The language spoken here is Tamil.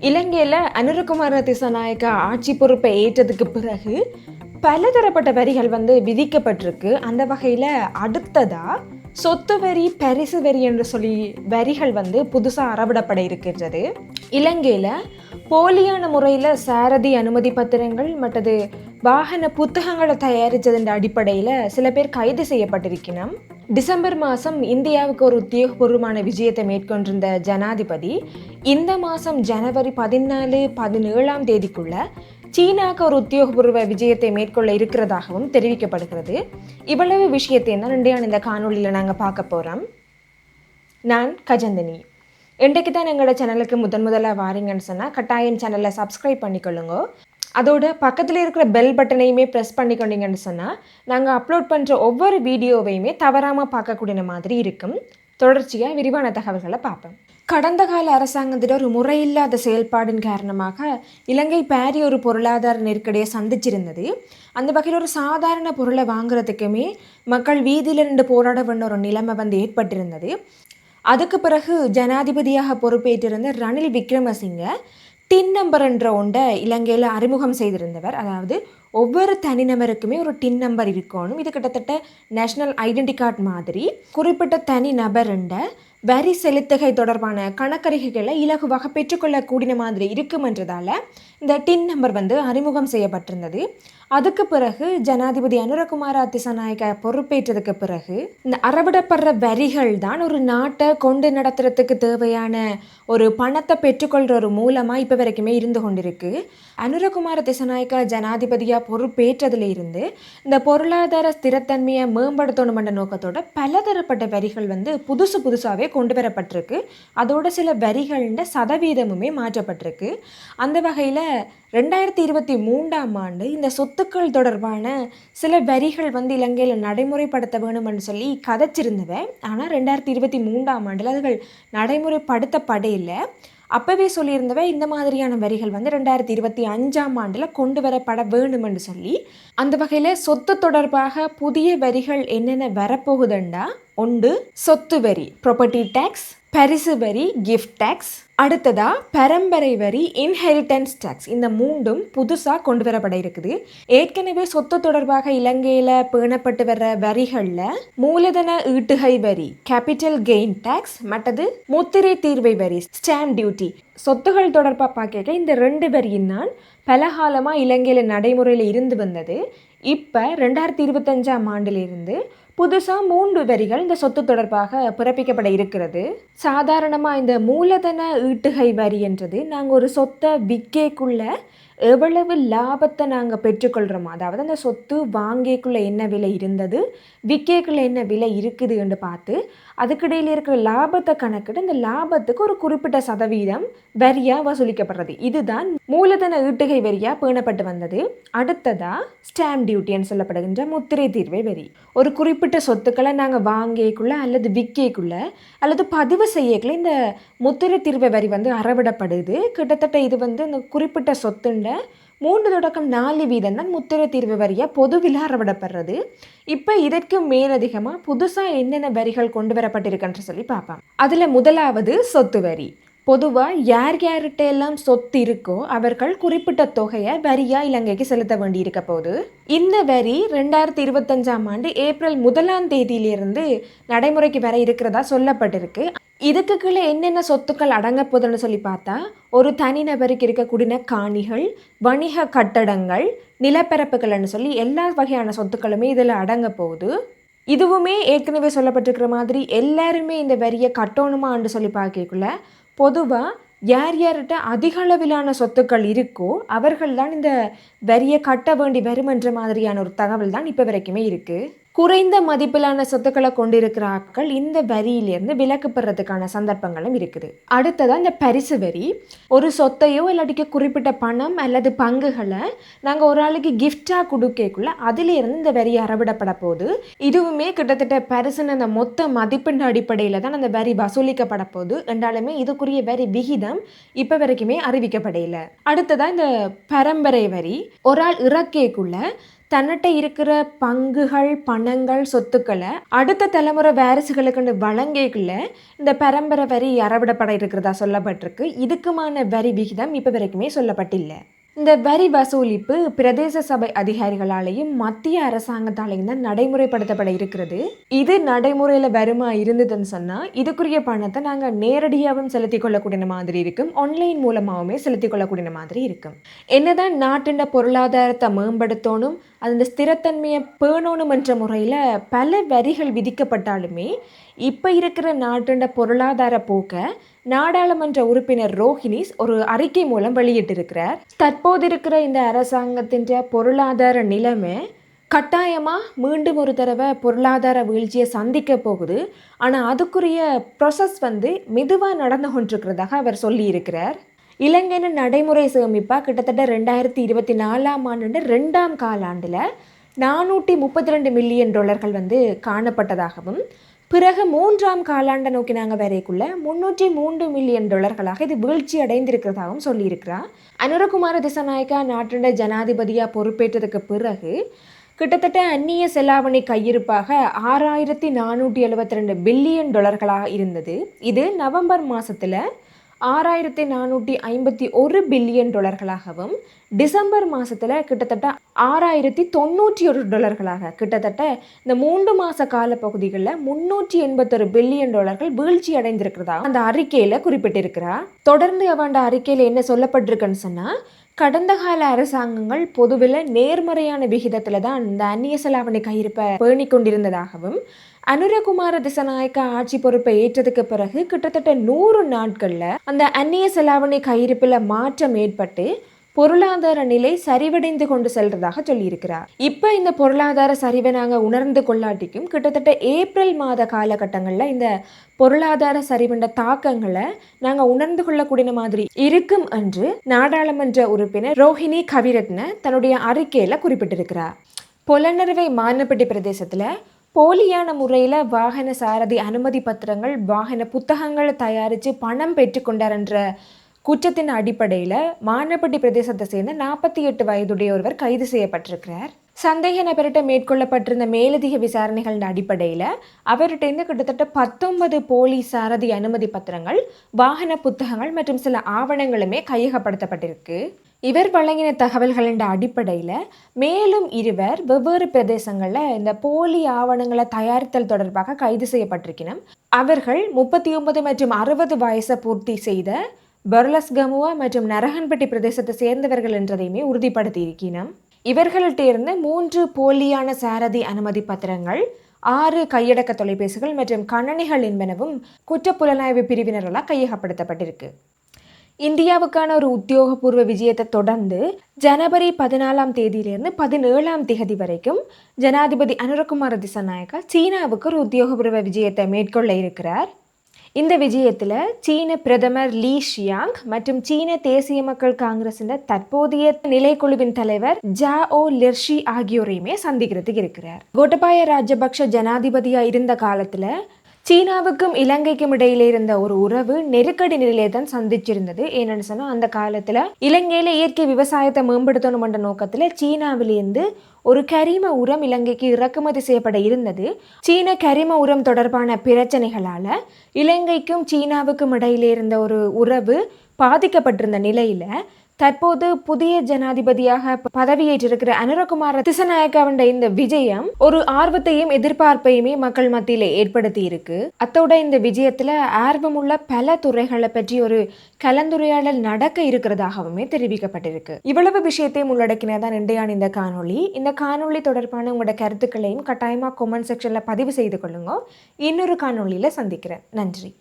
இலங்கையில் அனுரகுமார திசாநாயக்கா ஆட்சி பொறுப்பை ஏற்றதுக்கு பிறகு பலதரப்பட்ட வரிகள் வந்து விதிக்கப்பட்டிருக்கு. அந்த வகையில் அடுத்ததா சொத்து வரி பரிசு வரி என்று சொல்லி வரிகள் வந்து புதுசாக அறவிடப்பட இருக்கின்றது. இலங்கையில் போலியான முறையில் சாரதி அனுமதி பத்திரங்கள் மற்றது வாகன புத்தகங்களை தயாரித்ததின் அடிப்படையில் சில பேர் கைது செய்யப்பட்டிருக்கணும் டிசம்பர் மாதம் இந்தியாவுக்கு ஒரு உத்தியோகபூர்வமான விஜயத்தை மேற்கொண்டிருந்த ஜனாதிபதி இந்த மாதம் ஜனவரி பதினாலு பதினேழாம் தேதிக்குள்ள சீனாவுக்கு ஒரு உத்தியோகபூர்வ விஜயத்தை மேற்கொள்ள இருக்கிறதாகவும் தெரிவிக்கப்படுகிறது. இவ்வளவு விஷயத்தை தான் இன்றைய இந்த காணொளியில் நாங்கள் பார்க்க போகிறோம் நான் கஜந்தினி. இன்றைக்கு தான் எங்களோட சேனலுக்கு முதன் முதலாக வாரீங்கன்னு சொன்னால் கட்டாயம் சேனலை சப்ஸ்கிரைப் பண்ணிக்கொள்ளுங்க. அதோட பக்கத்தில் இருக்கிற பெல் பட்டனையுமே ப்ரெஸ் பண்ணிக்கொண்டீங்கன்னு சொன்னால் நாங்கள் அப்லோட் பண்ணுற ஒவ்வொரு வீடியோவையுமே தவறாமல் பார்க்கக்கூடிய மாதிரி இருக்கும். தொடர்ச்சியாக விரிவான தகவல்களை பார்ப்பேன் கடந்த கால அரசாங்கத்திட ஒரு முறையில்லாத செயல்பாடின் காரணமாக இலங்கை பாரி ஒரு பொருளாதார நெருக்கடியை சந்திச்சிருந்தது. அந்த வகையில் ஒரு சாதாரண பொருளை வாங்குறதுக்குமே மக்கள் வீதியில் நின்று போராட வேண்ட ஒரு நிலைமை வந்து ஏற்பட்டிருந்தது. அதுக்கு பிறகு ஜனாதிபதியாக பொறுப்பேற்றிருந்த ரணில் விக்ரமசிங்க டின் நம்பர் என்ற ஒன்றை இலங்கையில் அறிமுகம் செய்திருந்தவர். அதாவது ஒவ்வொரு தனிநபருக்குமே ஒரு டின் நம்பர் இருக்கணும். இது கிட்டத்தட்ட நேஷ்னல் ஐடென்டி கார்டு மாதிரி. குறிப்பிட்ட தனி நபருண்ட வரி செலுத்துகை தொடர்பான கணக்கறிகைகளை இலகுவாக பெற்றுக்கொள்ளக்கூடிய மாதிரி இருக்குமென்றதால இந்த டின் நம்பர் வந்து அறிமுகம் செய்யப்பட்டிருந்தது. அதுக்கு பிறகு ஜனாதிபதி அனுரகுமார திசாநாயக்க பொறுப்பேற்றதுக்கு பிறகு இந்த அறவிடப்படுற வரிகள் தான் ஒரு நாட்டை கொண்டு நடத்துறதுக்கு தேவையான ஒரு பணத்தை பெற்றுக்கொள்கிற ஒரு மூலமாக இப்போ வரைக்குமே இருந்து கொண்டிருக்கு. அனுரகுமார திசாநாயக்கா ஜனாதிபதியாக பொறுப்பேற்றதுலேருந்து இந்த பொருளாதார ஸ்திரத்தன்மையை மேம்படுத்தணும் என்ற நோக்கத்தோட பலதரப்பட்ட வரிகள் வந்து புதுசு புதுசாகவே கொண்டு வரப்பட்டிருக்கு அதோட சில வரிகளின் சதவீதமுமே மாற்றப்பட்டிருக்கு. அந்த வகையில் ரெண்டாயிரத்தி இருபத்தி மூன்றாம் ஆண்டு இந்த சொத்துக்கள் தொடர்பான சில வரிகள் வந்து இலங்கையில் நடைமுறைப்படுத்த வேணும்னு சொல்லி கதைச்சிருந்தவ ஆனால் ரெண்டாயிரத்தி இருபத்தி மூன்றாம் ஆண்டில் அதுகள் நடைமுறைப்படுத்தப்பட இல்லை. அப்போவே சொல்லியிருந்தவ இந்த மாதிரியான வரிகள் வந்து ரெண்டாயிரத்தி இருபத்தி அஞ்சாம் ஆண்டில் கொண்டு வரப்பட வேணும்னு சொல்லி அந்த வகையில் சொத்து தொடர்பாக புதிய வரிகள் என்னென்ன வரப்போகுதுண்டா? ஒன்று சொத்து வரி ப்ராப்பர்ட்டி டேக்ஸ் பரிசு வரி கிஃப்ட் டேக்ஸ் அடுத்ததா பரம்பரை வரி இன்ஹெரிட்டன்ஸ் டேக்ஸ் இந்த மூன்றும் புதுசாக கொண்டு வரப்பட இருக்குது. ஏற்கனவே சொத்து தொடர்பாக இலங்கையில் பேணப்பட்டு வர்ற வரிகளில் மூலதன ஈட்டுகை வரி கேபிட்டல் கெயின் டேக்ஸ் மற்றது முத்திரை தீர்வை வரி ஸ்டாம்ப் டியூட்டி சொத்துகள் தொடர்பாக பார்க்க இந்த ரெண்டு வரியின் தான் பலகாலமாக இலங்கையில் நடைமுறையில் இருந்து வந்தது. இப்போ ரெண்டாயிரத்தி இருபத்தஞ்சாம் ஆண்டிலிருந்து புதுசாக மூன்று வரிகள் இந்த சொத்து தொடர்பாக பிறப்பிக்கப்பட இருக்கிறது. சாதாரணமாக இந்த மூலதன ஈட்டுகை வரி என்றது நாங்கள் ஒரு சொத்தை விற்கேக்குள்ள எவ்வளவு லாபத்தை நாங்கள் பெற்றுக்கொள்கிறோமோ அதாவது அந்த சொத்து வாங்கிக்குள்ளே என்ன விலை இருந்தது விற்கேக்குள்ளே என்ன விலை இருக்குது என்று பார்த்து அதுக்கிடையில் இருக்கிற லாபத்தை கணக்கிட்டு இந்த லாபத்துக்கு ஒரு குறிப்பிட்ட சதவீதம் வரியாக வசூலிக்கப்படுறது. இதுதான் மூலதன ஈட்டுகை வரியாக பேணப்பட்டு வந்தது. அடுத்ததா ஸ்டாம்ப் டியூட்டின்னு சொல்லப்படுகின்ற முத்திரை தீர்வை வரி. ஒரு குறிப்பிட்ட சொத்துக்களை நாங்கள் வாங்கிக்குள்ள அல்லது விற்கக்குள்ள அல்லது பதிவு செய்யக்குள்ள இந்த முத்திரை தீர்வை வரி வந்து அறவிடப்படுது. கிட்டத்தட்ட இது வந்து இந்த குறிப்பிட்ட சொத்துண்ட மூன்று தொடக்கம் நாலு வீதம் தான் முத்திரை தீர்வு வரியாக பொதுவில் அறவிடப்படுறது. இப்போ இதற்கு மேலதிகமாக புதுசாக என்னென்ன வரிகள் கொண்டு வரப்பட்டிருக்குன்ற சொல்லி பார்ப்போம். அதில் முதலாவது சொத்து வரி. பொதுவாக யார் யார்கிட்ட எல்லாம் சொத்து இருக்கோ அவர்கள் குறிப்பிட்ட தொகையை வரியாக இலங்கைக்கு செலுத்த வேண்டியிருக்க போது இந்த வரி ரெண்டாயிரத்தி இருபத்தஞ்சாம் ஆண்டு ஏப்ரல் முதலாம் தேதியிலிருந்து நடைமுறைக்கு வர இருக்கிறதா சொல்லப்பட்டிருக்கு. இதுக்கு கீழே என்னென்ன சொத்துக்கள் அடங்க போதுன்னு சொல்லி பார்த்தா ஒரு தனிநபருக்கு இருக்கக்கூடிய காணிகள் வணிக கட்டடங்கள் நிலப்பரப்புகள்னு சொல்லி எல்லா வகையான சொத்துக்களுமே இதில் அடங்க போகுது. இதுவுமே ஏற்கனவே சொல்லப்பட்டிருக்கிற மாதிரி எல்லாருமே இந்த வரியை கட்டணுமான்னு சொல்லி பார்க்கக்குள்ள பொதுவாக யார் யார்கிட்ட அதிக அளவிலான சொத்துக்கள் இருக்கோ அவர்கள் தான் இந்த வரியை கட்ட வேண்டி வரும் என்ற மாதிரியான ஒரு தகவல் தான் இப்போ வரைக்குமே இருக்குது குறைந்த மதிப்பிலான சொத்துக்களை கொண்டிருக்கிற ஆட்கள் இந்த வரியிலேருந்து விலக்கு பெறதுக்கான சந்தர்ப்பங்களும் இருக்குது. அடுத்ததாக இந்த பரிசு வரி. ஒரு சொத்தையோ இல்லாட்டிக்கு குறிப்பிட்ட பணம் அல்லது பங்குகளை நாங்கள் ஒரு ஆளுக்கு கிஃப்டாக கொடுக்கக்குள்ள அதிலேருந்து இந்த வரி அறவிடப்பட போகுது. இதுவுமே கிட்டத்தட்ட பரிசுன்னு அந்த மொத்த மதிப்பின் அடிப்படையில் தான் அந்த வரி வசூலிக்கப்பட போகுது. என்றாலுமே இதுக்குரிய வரி விகிதம் இப்போ வரைக்குமே அறிவிக்கப்படையில அடுத்ததாக இந்த பரம்பரை வரி. ஒரு ஆள் இறக்கேக்குள்ள தன்னிட்ட இருக்கிற பங்குகள் பணங்கள் சொத்துக்களை அடுத்த தலைமுறை வாரிசுகளுக்குன்னு வழங்கிக்கல. இந்த பரம்பரை வரி அறவிடப்பட இருக்கிறதா சொல்லப்பட்டிருக்கு. இதுக்குமான வரி விகிதம் இப்போ வரைக்குமே சொல்லப்பட்டில்லை. இந்த வரி வசூலிப்பு பிரதேச சபை அதிகாரிகளாலேயும் மத்திய அரசாங்கத்தாலேயும் தான் நடைமுறைப்படுத்தப்பட இருக்கிறது. இது நடைமுறையில் வருமா இருந்ததுன்னு சொன்னால் இதுக்குரிய பணத்தை நாங்கள் நேரடியாகவும் செலுத்தி கொள்ளக்கூடிய மாதிரி இருக்கும். ஆன்லைன் மூலமாகவுமே செலுத்தி கொள்ளக்கூடிய மாதிரி இருக்கும். என்னதான் நாட்டின் பொருளாதாரத்தை மேம்படுத்தணும் அந்த ஸ்திரத்தன்மையை பேணணும் என்ற முறையில் பல வரிகள் விதிக்கப்பட்டாலுமே இப்போ இருக்கிற நாட்டின் பொருளாதார போக்கை நாடாளுமன்ற உறுப்பினர் ரோஹினிஸ் ஒரு அறிக்கை மூலம் வெளியிட்டிருக்கிறார். தற்போது இருக்கிற இந்த அரசாங்கத்தின் பொருளாதார நிலைமை கட்டாயமாக மீண்டும் ஒரு தடவை பொருளாதார வீழ்ச்சியை சந்திக்க போகுது. ஆனால் அதுக்குரிய ப்ரொசஸ் வந்து மெதுவாக நடந்து கொண்டிருக்கிறதாக அவர் சொல்லியிருக்கிறார். இலங்கையின் நடைமுறை சேமிப்பாக கிட்டத்தட்ட ரெண்டாயிரத்தி இருபத்தி நாலாம் ஆண்டு ரெண்டாம் காலாண்டில் நானூற்றி முப்பத்தி ரெண்டு மில்லியன் டாலர்கள் வந்து காணப்பட்டதாகவும் பிறகு மூன்றாம் காலாண்டை நோக்கி நாங்கள் வரைக்குள்ள முன்னூற்றி மூன்று மில்லியன் டாலர்களாக இது வீழ்ச்சி அடைந்திருக்கிறதாகவும் சொல்லியிருக்கிறார். அனுரகுமார திசநாயக்கா நாட்டின ஜனாதிபதியாக பொறுப்பேற்றதுக்கு பிறகு கிட்டத்தட்ட அந்நிய செலாவணி கையிருப்பாக ஆறாயிரத்தி நானூற்றி எழுபத்தி ரெண்டு பில்லியன் டாலர்களாக இருந்தது. இது நவம்பர் மாதத்தில் ஆறாயிரத்தி நானூற்றி ஐம்பத்தி ஒரு பில்லியன் டாலர்களாகவும் டிசம்பர் மாதத்தில் கிட்டத்தட்ட ஆறாயிரத்தி தொண்ணூற்றி ஒரு டாலர்களாக கிட்டத்தட்ட இந்த மூன்று மாத கால பகுதிகளில் முன்னூற்றி எண்பத்தொரு பில்லியன் டாலர்கள் வீழ்ச்சி அடைந்திருக்கிறதா அந்த அறிக்கையில் குறிப்பிட்டிருக்கிறார் தொடர்ந்து அவன் அறிக்கையில் என்ன சொல்லப்பட்டிருக்குன்னு சொன்னால் கடந்த கால அரசாங்கங்கள் பொதுவில் நேர்மறையான விகிதத்தில் தான் இந்த அந்நிய செலாவணி கையிருப்பை பேணி கொண்டிருந்ததாகவும் அனுரகுமார திசநாயக்க ஆட்சி பொறுப்பை ஏற்றதுக்கு பிறகு கிட்டத்தட்ட நூறு நாட்களில் அந்த அந்நிய செலாவணி கையிருப்பில் மாற்றம் ஏற்பட்டு பொருளாதார நிலை சரிவடைந்து கொண்டு செல்றதாக சொல்லியிருக்கிறார். இப்போ இந்த பொருளாதார சரிவை நாங்கள் உணர்ந்து கொள்ளாட்டிக்கும் கிட்டத்தட்ட ஏப்ரல் மாத காலகட்டங்களில் இந்த பொருளாதார சரிவின்ற தாக்கங்களை நாங்கள் உணர்ந்து கொள்ளக்கூடிய மாதிரி இருக்கும் என்று நாடாளுமன்ற உறுப்பினர் ரோஹிணி கவிரத்ன தன்னுடைய அறிக்கையில் குறிப்பிட்டிருக்கிறார். பொலனறுவை மானப்பட்டி பிரதேசத்தில் போலியான முறையில் வாகன சாரதி அனுமதி பத்திரங்கள் வாகன புத்தகங்களை தயாரித்து பணம் பெற்றுக்கொண்டார் என்ற குற்றத்தின் அடிப்படையில் மானப்பட்டி பிரதேசத்தை சேர்ந்த நாற்பத்தி எட்டு வயதுடைய ஒருவர் கைது செய்யப்பட்டிருக்கிறார். சந்தேக நபர்கிட்ட மேற்கொள்ளப்பட்டிருந்த மேலதிக விசாரணைகளின் அடிப்படையில் அவர்கிட்டேருந்து கிட்டத்தட்ட பத்தொன்பது போலி சாரதி அனுமதி பத்திரங்கள் வாகன புத்தகங்கள் மற்றும் சில ஆவணங்களுமே கையகப்படுத்தப்பட்டிருக்கு. இவர் வழங்கின தகவல்களின் அடிப்படையில் மேலும் இருவர் வெவ்வேறு பிரதேசங்களில் இந்த போலி ஆவணங்களை தயாரித்தல் தொடர்பாக கைது செய்யப்பட்டிருக்கணும் அவர்கள் முப்பத்தி ஒன்பது மற்றும் அறுபது வயசை பூர்த்தி செய்த கமுவா மற்றும் நரகன்பட்டி பிரதேசத்தை சேர்ந்தவர்கள் என்றதையுமே உறுதிப்படுத்தி இருக்கணும் இவர்கள்ட்ட இருந்து மூன்று போலியான சாரதி அனுமதி பத்திரங்கள் ஆறு கையடக்க தொலைபேசிகள் மற்றும் கணனிகள் என்பனவும் குற்றப்புலனாய்வு பிரிவினர்களால் கையகப்படுத்தப்பட்டிருக்கு. இந்தியாவுக்கான ஒரு உத்தியோகபூர்வ விஜயத்தை தொடர்ந்து ஜனவரி பதினாலாம் தேதியிலிருந்து பதினேழாம் தேதி வரைக்கும் ஜனாதிபதி அனுரகுமார திசநாயக்கா சீனாவுக்கு ஒரு உத்தியோகபூர்வ விஜயத்தை மேற்கொள்ள இருக்கிறார். இந்த விஜயத்தில் சீன பிரதமர் லீ ஷியாங் மற்றும் சீன தேசிய மக்கள் காங்கிரஸின் தற்போதைய நிலைக்குழுவின் தலைவர் ஜா ஓ லிர்ஷி ஆகியோரையுமே சந்திக்கிறதுக்கு இருக்கிறார். கோட்டபாய ராஜபக்ஷ ஜனாதிபதியா இருந்த காலத்துல சீனாவுக்கும் இலங்கைக்கும் இடையில இருந்த ஒரு உறவு நெருக்கடி நிலையை தான் சந்திச்சிருந்தது. ஏன்னு சொன்னால் அந்த காலத்தில் இலங்கையில் இயற்கை விவசாயத்தை மேம்படுத்தணும் என்ற நோக்கத்தில் சீனாவிலேருந்து ஒரு கரிம உரம் இலங்கைக்கு இறக்குமதி செய்யப்பட இருந்தது. சீன கரிம உரம் தொடர்பான பிரச்சனைகளால் இலங்கைக்கும் சீனாவுக்கும் இடையில இருந்த ஒரு உறவு பாதிக்கப்பட்டிருந்த நிலையில் தற்போது புதிய ஜனாதிபதியாக பதவியேற்றிருக்கிற அனுரகுமார திசநாயக்காவின் இந்த விஜயம் ஒரு ஆர்வத்தையும் எதிர்பார்ப்பையுமே மக்கள் மத்தியில ஏற்படுத்தி இருக்கு அத்தோட இந்த விஜயத்துல ஆர்வமுள்ள பல துறைகளை பற்றி ஒரு கலந்துரையாடல் நடக்க இருக்கிறதாகவுமே தெரிவிக்கப்பட்டிருக்கு. இவ்வளவு விஷயத்தையும் உள்ளடக்கினதான் இன்றையான இந்த காணொளி. இந்த காணொளி தொடர்பான உங்களோட கருத்துக்களையும் கட்டாயமா கொமெண்ட் செக்ஷன்ல பதிவு செய்து கொள்ளுங்க. இன்னொரு காணொளியில சந்திக்கிறேன். நன்றி.